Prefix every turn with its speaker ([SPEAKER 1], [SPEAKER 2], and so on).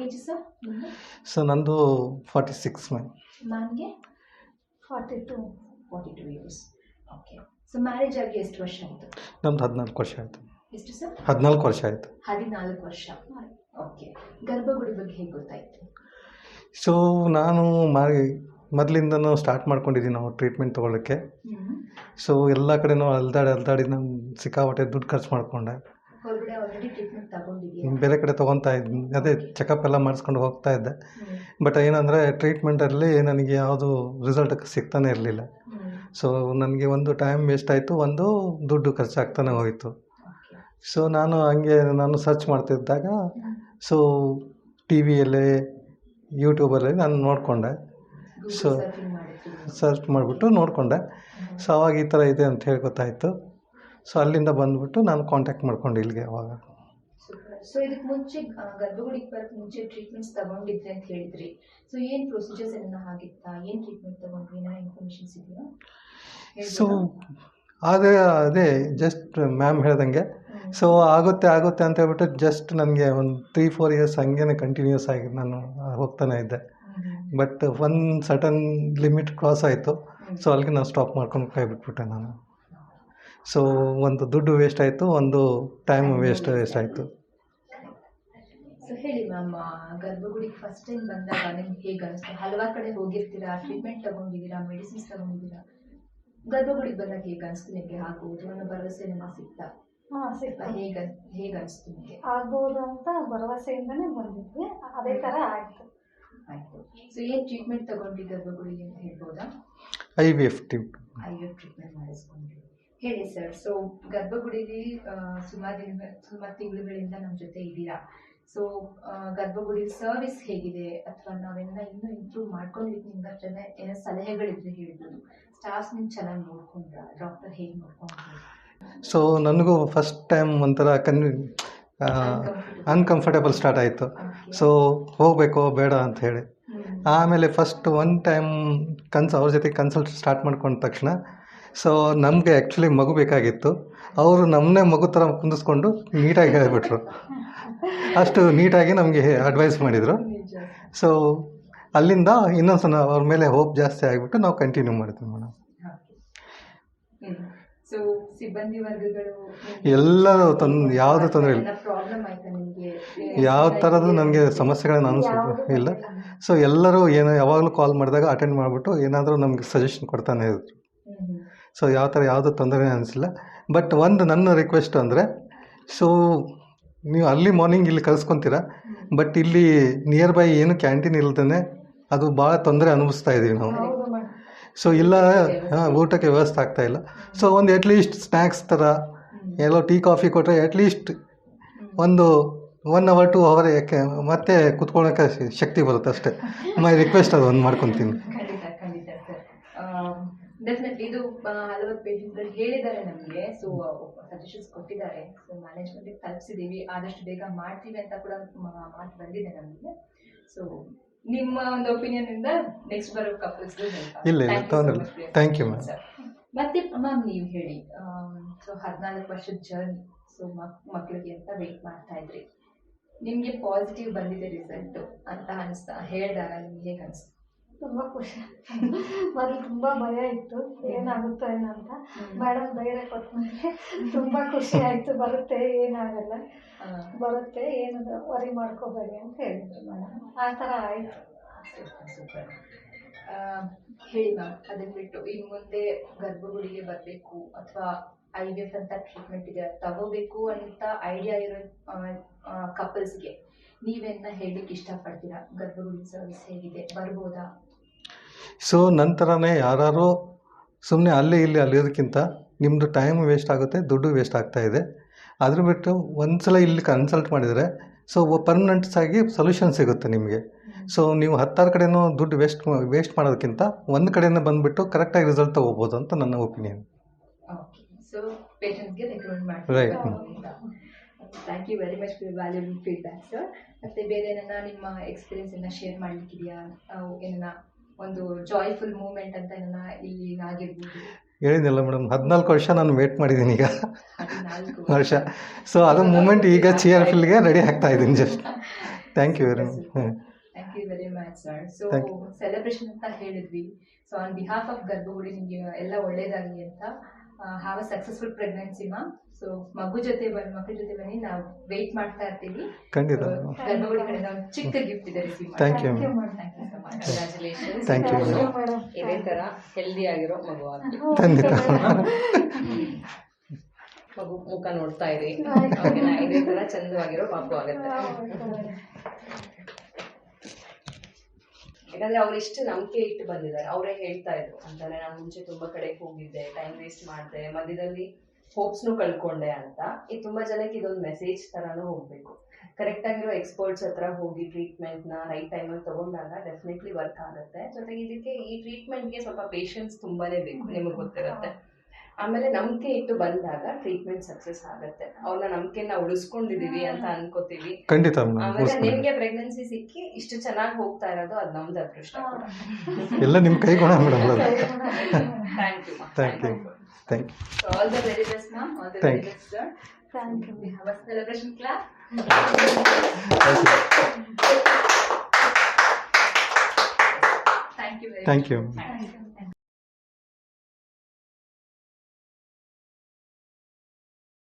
[SPEAKER 1] Age sir
[SPEAKER 2] so ನಂದು forty six ma'am
[SPEAKER 1] ಮ್ಯಾಮ್ಗೆ
[SPEAKER 3] forty two
[SPEAKER 1] forty two years okay so marriage ಆಗಿ ಎಷ್ಟು ವರ್ಷ ಆಯಿತು?
[SPEAKER 2] ನಮ್ದು ಹದಿನಾಲ್ಕು ವರ್ಷ ಆಯಿತು.
[SPEAKER 1] ಎಷ್ಟು ಸರ್
[SPEAKER 2] ಹದಿನಾಲ್ಕು ವರ್ಷ ಆಯಿತು.
[SPEAKER 1] ಹದಿನಾಲ್ಕು ವರ್ಷ. ಓಕೆ ಗರ್ಭಗುಡಿ ಬಗ್ಗೆ ಹೇಗೆ ಗೊತ್ತಾಯಿತು?
[SPEAKER 2] ಸೊ ನಾನು ಮಾರಿ ಮೊದಲಿಂದನೂ ಸ್ಟಾರ್ಟ್ ಮಾಡ್ಕೊಂಡಿದ್ದೀನಿ ನಾವು ಟ್ರೀಟ್ಮೆಂಟ್ ತೊಗೊಳ್ಳೋಕ್ಕೆ. ಸೊ ಎಲ್ಲ ಕಡೆನೂ ಅಲ್ದಾಡಿ ಅಲ್ದಾಡಿ ನಾನು ಸಿಕ್ಕಾಪಟ್ಟೆ ದುಡ್ಡು ಖರ್ಚು ಮಾಡಿಕೊಂಡೆ.
[SPEAKER 1] ಆಲ್ರೆಡಿ ಟ್ರೀಟ್ಮೆಂಟ್ ತಗೊಂಡಿದ್ದೀರಾ
[SPEAKER 2] ಬೇರೆ ಕಡೆ ತೊಗೊತಾ ಇದ್ದೀನಿ ಅದೇ ಚೆಕಪ್ ಎಲ್ಲ ಮಾಡಿಸ್ಕೊಂಡು ಹೋಗ್ತಾ ಇದ್ದೆ. ಬಟ್ ಏನಂದರೆ ಟ್ರೀಟ್ಮೆಂಟಲ್ಲಿ ನನಗೆ ಯಾವುದು ರಿಸಲ್ಟ್ ಸಿಗ್ತಾನೆ ಇರಲಿಲ್ಲ. ಸೊ ನನಗೆ ಒಂದು ಟೈಮ್ ವೇಸ್ಟ್ ಆಯಿತು ಒಂದು ದುಡ್ಡು ಖರ್ಚಾಗ್ತಾನೆ ಹೋಯಿತು. ಸೊ ನಾನು ಹಂಗೆ ನಾನು ಸರ್ಚ್ ಮಾಡ್ತಿದ್ದಾಗ ಸೊ ಟಿ ವಿಯಲ್ಲಿ ಯೂಟ್ಯೂಬಲ್ಲಿ ನಾನು ನೋಡಿಕೊಂಡೆ
[SPEAKER 1] ಸೊ
[SPEAKER 2] ಸರ್ಚ್ ಮಾಡಿಬಿಟ್ಟು ನೋಡಿಕೊಂಡೆ. ಸೊ ಅವಾಗ ಈ ಥರ ಇದೆ ಅಂತ ಹೇಳಿ ಗೊತ್ತಾಯಿತು ಸೊ ಅಲ್ಲಿಂದ ಬಂದುಬಿಟ್ಟು ನಾನು ಕಾಂಟ್ಯಾಕ್ಟ್ ಮಾಡ್ಕೊಂಡು ಇಲ್ಲಿಗೆ ಅವಾಗ.
[SPEAKER 1] ಸೊ ಇದಕ್ಕೆ ಮುಂಚೆ ಗರ್ಭಗುಡಿಗೆ ಬರಕ್ಕೆ ಮುಂಚೆ ಟ್ರೀಟ್ಮೆಂಟ್ಸ್ ತಗೊಂಡಿದ್ರಿ ಅಂತ ಹೇಳಿದ್ರಿ. ಸೊ ಏನ್ ಪ್ರೊಸೀಜರ್ಸ್ ಏನ ಆಗಿತ್ತಾ? ಏನ್ ಟ್ರೀಟ್ಮೆಂಟ್ ತಗೊಂಡ್ರಿ? ಏನೋ ಇನ್ಫಾರ್ಮೇಶನ್ಸ್ ಇದೆಯಾ?
[SPEAKER 2] ಸೊ ಅದೇ ಅದೇ ಜಸ್ಟ್ ಮ್ಯಾಮ್ ಹೇಳ್ದಂಗೆ. ಸೊ ಆಗುತ್ತೆ ಆಗುತ್ತೆ ಅಂತ ಹೇಳ್ಬಿಟ್ಟು ಜಸ್ಟ್ ನನಗೆ ಒಂದು ತ್ರೀ ಫೋರ್ ಇಯರ್ಸ್ ಹಂಗೇನೆ ಕಂಟಿನ್ಯೂಸ್ ಆಗಿ ನಾನು ಹೋಗ್ತಾನೆ ಇದ್ದೆ. But one sudden limit cross ಆಯಿತು. ಸೊ ಅಲ್ಲಿಗೆ ನಾನು ಸ್ಟಾಪ್ ಮಾಡ್ಕೊಂಡು ಕೈ ಬಿಟ್ಬಿಟ್ಟೆ ನಾನು. ಸೊ ಒಂದು ದುಡ್ಡು ವೇಸ್ಟ್ ಆಯಿತು ಒಂದು ಟೈಮ್ ವೇಸ್ಟ್ ವೇಸ್ಟ್ ಆಯಿತು.
[SPEAKER 1] ಸೊ ಹೇಳಿ ಮ್ಯಾಮ್ ಗರ್ಭಗುಡಿಗೆ ಫಸ್ಟ್ ಟೈಮ್ ಬಂದಾಗ ನಿಮ್ಗೆ ಹೇಗೆ ಅನಿಸ್ತು? ಹಲವಾರು ಕಡೆ ಹೋಗಿರ್ತೀರಾ? ಟ್ರೀಟ್ಮೆಂಟ್ ತಗೊಂಡಿದ್ದೀರಾ? ಮೆಡಿಸಿನ್ಸ್ ತಗೊಂಡಿದ್ದೀರಾ? ಗರ್ಭಗುಡಿಗೆ ಬಂದಾಗ ಹೇಗೆ ಅನಿಸ್ತು ನಿಮಗೆ? ಆಗ್ಬೋದು ಅನ್ನೋ ಭರವಸೆ ನಿಮ್ಮ ಸಿಗ್ತಾ
[SPEAKER 3] ಹಾಂ ಸಿಗ್ತಾ
[SPEAKER 1] ಹೇಗ ಹೇಗೆ ಅನಿಸ್ತು ನಿಮಗೆ?
[SPEAKER 3] ಆಗ್ಬೋದು ಅಂತ ಭರವಸೆಯಿಂದನೇ ಬಂದಿದ್ವಿ. ಅದೇ ಥರ ಆಯಿತು.
[SPEAKER 1] ಆಯಿತು. ಸೊ ಏನು ಟ್ರೀಟ್ಮೆಂಟ್ ತಗೊಂಡಿ ಗರ್ಭಗುಡಿಗೆ ಅಂತ ಹೇಳ್ಬೋದಾ?
[SPEAKER 2] I V F T
[SPEAKER 1] I V treatment ಮಾಡಿಸ್ಕೊಂಡ್ರಿ ಹೇಳಿ ಸರ್ ಸೊ ಗರ್ಭಗುಡಿಲಿ ಸುಮಾರು ದಿನ ಸುಮಾರು ತಿಂಗಳುಗಳಿಂದ ನಮ್ಮ ಜೊತೆ ಇದ್ದೀರಾ? ಸೊ ಗರ್ಭಗುಡಿ ಸರ್ವಿಸ್ ಹೇಗಿದೆ? ಅಥವಾ ನಾವೆಲ್ಲ ಇನ್ನೂ ಇಂಪ್ರೂವ್ ಮಾಡ್ಕೊಂಡಿದ್ದು ನಿಮ್ಗೆ ಜನ ಏನೋ ಸಲಹೆಗಳಿದ್ರೆ ಹೇಳ್ಬೋದು. ಸ್ಟಾಫ್ಸ್ ನಿಮ್ಗೆ ಚೆನ್ನಾಗಿ ನೋಡ್ಕೊಂಡ್ರ ಡಾಕ್ಟರ್ ಹೇಗೆ ನೋಡ್ಕೊಂಡ್ರು?
[SPEAKER 2] ಸೊ ನನಗೂ ಫಸ್ಟ್ ಟೈಮ್ ಒಂಥರ ಕನ್ ಅನ್ಕಂಫರ್ಟೇಬಲ್ ಸ್ಟಾರ್ಟ್ ಆಯಿತು. ಸೊ ಹೋಗಬೇಕು ಬೇಡ ಅಂತ ಹೇಳಿ. ಆಮೇಲೆ ಫಸ್ಟ್ ಒನ್ ಟೈಮ್ ಕನ್ಸ್ ಅವ್ರ ಜೊತೆ ಕನ್ಸಲ್ಟ್ ಸ್ಟಾರ್ಟ್ ಮಾಡ್ಕೊಂಡ ತಕ್ಷಣ ಸೊ ನಮಗೆ ಆ್ಯಕ್ಚುಲಿ ಮಗು ಬೇಕಾಗಿತ್ತು. ಅವರು ನಮ್ಮನ್ನೇ ಮಗು ಥರ ಕುಂದಿಸ್ಕೊಂಡು ನೀಟಾಗಿ ಹೇಳಿಬಿಟ್ರು. ಅಷ್ಟು ನೀಟಾಗಿ ನಮಗೆ ಅಡ್ವೈಸ್ ಮಾಡಿದರು. ಸೊ ಅಲ್ಲಿಂದ ಇನ್ನೊಂದು ಸಲ ಅವ್ರ ಮೇಲೆ ಹೋಪ್ ಜಾಸ್ತಿ ಆಗಿಬಿಟ್ಟು ನಾವು ಕಂಟಿನ್ಯೂ ಮಾಡಿದ್ವಿ ಮೇಡಮ್. ಎಲ್ಲರೂ ತೊಂದ್ ಯಾವುದು ತೊಂದರೆ ಇಲ್ಲ. ಯಾವ ಥರದ್ದು ನನಗೆ ಸಮಸ್ಯೆಗಳನ್ನ ಅನಿಸ್ಬಿಟ್ಟು ಇಲ್ಲ. ಸೊ ಎಲ್ಲರೂ ಏನೋ ಯಾವಾಗಲೂ ಕಾಲ್ ಮಾಡಿದಾಗ ಅಟೆಂಡ್ ಮಾಡಿಬಿಟ್ಟು ಏನಾದರೂ ನಮಗೆ ಸಜೆಷನ್ ಕೊಡ್ತಾನೆ ಇದ್ರು. ಸೊ ಯಾವ ಥರ ಯಾವುದೂ ತೊಂದರೆ ಅನಿಸಿಲ್ಲ. ಬಟ್ ಒಂದು ನನ್ನ ರಿಕ್ವೆಸ್ಟ್ ಅಂದರೆ ಸೊ ನೀವು ಅಲ್ಲಿ ಮಾರ್ನಿಂಗ್ ಇಲ್ಲಿ ಕಳ್ಸ್ಕೊತೀರ ಬಟ್ ಇಲ್ಲಿ ನಿಯರ್ ಬೈ ಏನು ಕ್ಯಾಂಟೀನ್ ಇಲ್ದೇ ಅದು ಭಾಳ ತೊಂದರೆ ಅನುಭವಿಸ್ತಾ ಇದ್ದೀವಿ ನಾವು. ಸೊ ಇಲ್ಲ ಹಾಂ ಊಟಕ್ಕೆ ವ್ಯವಸ್ಥೆ ಆಗ್ತಾ ಇಲ್ಲ. ಸೊ ಒಂದು ಅಟ್ಲೀಸ್ಟ್ ಸ್ನ್ಯಾಕ್ಸ್ ಥರ ಎಲ್ಲೋ ಟೀ ಕಾಫಿ ಕೊಟ್ಟರೆ ಅಟ್ಲೀಸ್ಟ್ ಒಂದು ಒನ್ ಅವರ್ ಟು ಅವರ್ ಯಾಕೆ ಮತ್ತೆ ಕುತ್ಕೊಳ್ಳೋಕೆ ಶಕ್ತಿ ಬರುತ್ತೆ ಅಷ್ಟೇ. ಮೈ ರಿಕ್ವೆಸ್ಟ್ ಅದು ಒಂದು ಮಾಡ್ಕೊತೀನಿ
[SPEAKER 1] ಖಂಡಿತ ಖಂಡಿತ ಸರ್ ಡೆಫಿನೆಟ್ಲಿ ಇದು ಹಲವತ್ತು ಹಲವಾರು ಪೇಷಂಟ್ಗಳು ಹೇಳಿದ್ದಾರೆ ನಮಗೆ. ಸೊ ಸಜೆಷನ್ಸ್ ಕೊಟ್ಟಿದ್ದಾರೆ. ಸೊ ಮ್ಯಾನೇಜ್ಮೆಂಟಿಗೆ ತಲುಪಿಸಿದ್ದೀವಿ. ಆದಷ್ಟು ಬೇಗ ಮಾಡ್ತೀವಿ ಅಂತ ಕೂಡ ಮಾತು ಬಂದಿದೆ ನಮಗೆ. ಸೊ ನಿಮ್ಮ ಒಂದು ಒಪಿನಿಯನ್ ಇಂದ ನೆಕ್ಸ್ಟ್ ಬರೋ ಕಪಲ್ಸ್
[SPEAKER 2] ಇಲ್ಲ ಥ್ಯಾಂಕ್ ಯು ಮ್ಯಾಮ್
[SPEAKER 1] ಮತ್ತೆ ಮ್ಯಾಮ್ ನೀವು ಹೇಳಿ. ಸೊ ಹದಿನಾಲ್ಕು ವರ್ಷದ ಜರ್ನಿ ಸೊ ಮಕ್ಕಳಿಗೆ ಅಂತ ವೇಟ್ ಮಾಡ್ತಾ ಇದ್ರಿ. ನಿಮಗೆ ಪಾಸಿಟಿವ್ ಬಂದಿದೆ ರಿಸಲ್ಟ್ ಅಂತ ಅನಿಸ್ತಾ ಹೇಳಿದಾಗ ನಿಮ್ಗೆ ಹೇಗೆ ಅನಿಸ್ತು?
[SPEAKER 3] ತುಂಬ ಖುಷಿ ಮೊದಲು ತುಂಬ ಭಯ ಇತ್ತು. ಏನಾಗುತ್ತೋ ಏನೋ ಅಂತ. ಮೇಡಮ್ ಧೈರ್ಯ ಕೊಟ್ಮೇಲೆ ತುಂಬ ಖುಷಿ ಆಯಿತು. ಬರುತ್ತೆ ಏನಾಗಲ್ಲ. ಬರುತ್ತೆ ಏನು ವರಿ ಮಾಡ್ಕೋಬೇಡಿ ಅಂತ ಹೇಳಿದ್ರು ಮೇಡಮ್. ಆ ಥರ ಆಯಿತು.
[SPEAKER 1] ಸೂಪರ್ ಹೇಳಿ ಮ್ಯಾಮ್ ಅದನ್ನ ಬಿಟ್ಟು ಇನ್ನು ಮುಂದೆ ಗರ್ಭಗುಡಿಗೆ ಬರಬೇಕು ಅಥವಾ ಐ ವಿ ಎಫ್ ಅಂತ ಟ್ರೀಟ್ಮೆಂಟ್ ಇದೆ ತಗೋಬೇಕು ಅಂತ ಐಡಿಯಾ ಇರೋ ಕಪಲ್ಸ್ಗೆ ನೀವೇನ ಹೇಳಲಿಕ್ಕೆ ಇಷ್ಟಪಡ್ತೀರಾ? ಗರ್ಭಗುಡಿ ಸರ್ವಿಸ್ ಹೇಗಿದೆ ಬರ್ಬೋದಾ?
[SPEAKER 2] ಸೊ ನಂತರನೇ ಯಾರು ಸುಮ್ಮನೆ ಅಲ್ಲಿ ಇಲ್ಲಿ ಅಲ್ಲಿರೋದಕ್ಕಿಂತ ನಿಮ್ಮದು ಟೈಮ್ ವೇಸ್ಟ್ ಆಗುತ್ತೆ ದುಡ್ಡು ವೇಸ್ಟ್ ಆಗ್ತಾ ಇದೆ. ಅದ್ರ ಬಿಟ್ಟು ಒಂದ್ಸಲ ಇಲ್ಲಿ ಕನ್ಸಲ್ಟ್ ಮಾಡಿದರೆ ಸೊ ಪರ್ಮನೆಂಟ್ಸ್ ಆಗಿ ಸೊಲ್ಯೂಷನ್ ಸಿಗುತ್ತೆ ನಿಮಗೆ. ಸೊ ನೀವು ಹತ್ತಾರು ಕಡೆನೂ ದುಡ್ಡು ವೇಸ್ಟ್ ವೇಸ್ಟ್ ಮಾಡೋದಕ್ಕಿಂತ ಒಂದು ಕಡೆಯಿಂದ ಬಂದುಬಿಟ್ಟು ಕರೆಕ್ಟಾಗಿ ರಿಸಲ್ಟ್ ತಗೋಬೋದು ಅಂತ ನನ್ನ opinion
[SPEAKER 1] right thank you very much for valuable feedback sir ಮತ್ತೆ ಬೇರೆ ನಿಮ್ಮ ಎಕ್ಸ್ಪೀರಿಯನ್ಸ್ ಶೇರ್ ಮಾಡ್ಲಿಕ್ಕಿದೆಯಾ? ಏನನ್ನ ಒಂದು ಜಾಯ್ಫುಲ್ ಮೂಮೆಂಟ್ ಅಂತ ಎಲ್ಲ ಇಲ್ಲಿ ಆಗಿರ್ಬೋದು
[SPEAKER 2] ಹೇಳಿದ್ನಲ್ಲ ಮೇಡಮ್ ಹದಿನಾಲ್ಕು ವರ್ಷ ನಾನು ವೇಟ್ ಮಾಡಿದ್ದೀನಿ ಈಗ. ವರ್ಷ. ಸೊ ಅದು ಮೂಮೆಂಟ್ ಈಗ ಚಿ ಆರ್ ಫಿಲ್ಗೆ ರೆಡಿ ಆಗ್ತಾ ಇದ್ದೀನಿ just thank you very much
[SPEAKER 1] thank you very much sir so celebration ಅಂತ ಹೇಳಿದ್ವಿ. ಸೊ ಆನ್ ಬಿಹಾಫ್ ಆಫ್ ಗರ್ಭಗುಡಿ ನಿಮಗೆ ಎಲ್ಲ ಒಳ್ಳೇದಾಗಲಿ ಅಂತ have a successful pregnancy ma'am so ಮಗು ಜೊತೆ ಬನ್ನಿ ಮಕ್ಕಳ ಜೊತೆ ಬನ್ನಿ ನಾವು ವೇಟ್ ಮಾಡ್ತಾ ಇರ್ತೀವಿ.
[SPEAKER 2] ಖಂಡಿತ
[SPEAKER 1] ಒಂದು ಚಿಕ್ಕ ಗಿಫ್ಟ್ ಇದೆ receive
[SPEAKER 2] Thank you.
[SPEAKER 3] Thank you, madam.
[SPEAKER 1] Thank you
[SPEAKER 2] you,
[SPEAKER 3] madam.
[SPEAKER 4] ಇದೇ ತರ ಹೆಲ್ದಿ ಆಗಿರೋ ಮಗು
[SPEAKER 2] ಖಂಡಿತ.
[SPEAKER 4] ಮಗು ಮುಖ ನೋಡ್ತಾ ಇರಿ. ಇದೇ ತರ ಚಂದವಾಗಿರೋ ಪಾಪು ಆಗುತ್ತೆ. ಯಾಕಂದ್ರೆ ಅವ್ರು ಇಷ್ಟು ನಂಬಿಕೆ ಇಟ್ಟು ಬಂದಿದ್ದಾರೆ. ಅವರೇ ಹೇಳ್ತಾ ಇದ್ರು. ಅಂತಾನೆ ನಾನು ಮುಂಚೆ ತುಂಬಾ ಕಡೆಗೆ ಹೋಗಿದ್ದೆ ಟೈಮ್ ವೇಸ್ಟ್ ಮಾಡಿದೆ, ಮಧ್ಯದಲ್ಲಿ ಹೋಪ್ಸ್ನು ಕಳ್ಕೊಂಡೆ ಅಂತ. ಈ ತುಂಬಾ ಜನಕ್ಕೆ ಇದೊಂದು ಮೆಸೇಜ್ ತರಾನು ಹೋಗ್ಬೇಕು. ಕರೆಕ್ಟ್ ಆಗಿರೋ ಎಕ್ಸ್ಪರ್ಟ್ಸ್ ಹತ್ರ ಹೋಗಿ ಟ್ರೀಟ್ಮೆಂಟ್ನ ರೈಟ್ ಟೈಮಲ್ಲಿ ತಗೊಂಡಾಗ ಡೆಫಿನೆಟ್ಲಿ ವರ್ಕ್ ಆಗುತ್ತೆ. ಜೊತೆಗೆ ಇದಕ್ಕೆ ಈ ಟ್ರೀಟ್ಮೆಂಟ್ಗೆ ಸ್ವಲ್ಪ ಪೇಷನ್ಸ್ ತುಂಬಾನೇ ಬೇಕು, ನಿಮಗೆ ಗೊತ್ತಿರುತ್ತೆ. ಆಮೇಲೆ ನಂಬಿಕೆ ಇಟ್ಟು ಬಂದಾಗ ಟ್ರೀಟ್ಮೆಂಟ್ ಸಕ್ಸಸ್ ಆಗುತ್ತೆ. ಅವ್ರನ್ನ ನಂಬಿಕೆನ ಉಳಿಸ್ಕೊಂಡಿದೀವಿ ಅಂತ ಅನ್ಕೋತೀವಿ.
[SPEAKER 2] ಖಂಡಿತ
[SPEAKER 4] ಆಮೇಲೆ
[SPEAKER 2] ಮೇಡಮ್
[SPEAKER 4] ನಿಮ್ಗೆ ಪ್ರೆಗ್ನೆನ್ಸಿ ಸಿಕ್ಕಿ ಇಷ್ಟು ಚೆನ್ನಾಗಿ ಹೋಗ್ತಾ ಇರೋದು ಅದು ನಮ್ದು ಅದೃಷ್ಟ. ಕೂಡ
[SPEAKER 2] ಎಲ್ಲ ನಿಮ್ಮ ಕೈಗುಣ ಮೇಡಮ್ ಅದು
[SPEAKER 4] thank you
[SPEAKER 2] thank you thank you
[SPEAKER 1] all the very best ma'am all the very
[SPEAKER 2] Thank
[SPEAKER 1] sir thank you
[SPEAKER 3] Thank you.
[SPEAKER 1] We have a celebration clap. Thank you.